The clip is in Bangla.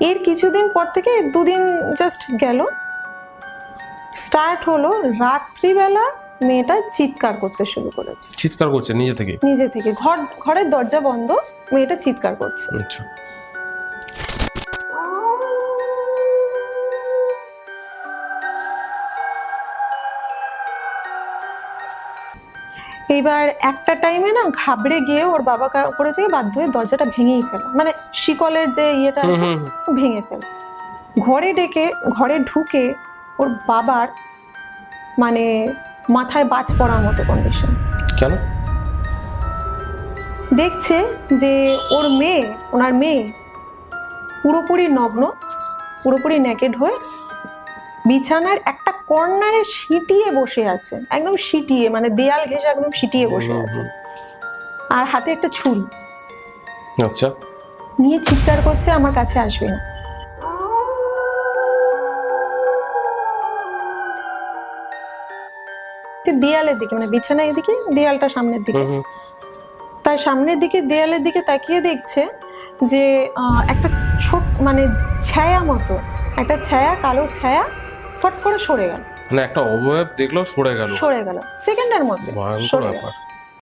এর কিছুদিন পর থেকে দুদিন জাস্ট গেল। স্টার্ট হলো রাত্রিবেলা মেয়েটা চিৎকার করতে শুরু করেছে। চিৎকার করছে নিজে থেকে? নিজে থেকে। ঘর ঘরের দরজা বন্ধ মেয়েটা চিৎকার করছে। আচ্ছা। এইবার একটা টাইমে না ঘাবড়ে গিয়ে ওর বাবা করেছে বাধ্য হয়ে দরজাটা ভেঙেই ফেলা মানে শিকলের যে ইয়েটা আছে। ভেঙে ফেল ঘরে ডেকে ঘরে ঢুকে ওর বাবার মানে মাথায় বাজ পড়ার মতো কন্ডিশন কেন? দেখছে যে ওর মেয়ে ওনার মেয়ে পুরোপুরি নগ্ন পুরোপুরি ন্যাকেড হয়ে বিছানার একটা কর্নারে সিটিয়ে বসে আছে। একদম সিটিয়ে মানে দেয়াল ঘেঁষে একদম সিটিয়ে বসে আছে। আর হাতে একটা ছুরি। আচ্ছা। নিয়ে চিৎকার করছে আমার কাছে আসবে না। দেয়ালের দিকে মানে বিছানা এদিকে দেয়ালটা সামনের দিকে। তার সামনের দিকে দেয়ালের দিকে তাকিয়ে দেখছে যে একটা ছোট মানে ছায়া মতো একটা ছায়া কালো ছায়া ফট করে সরে গেল। মানে একটা অবয়ব দেখল সরে গেল। সরে গেল। সেকেন্ডের মধ্যে ভয়ঙ্কর সরে ব্যাপার।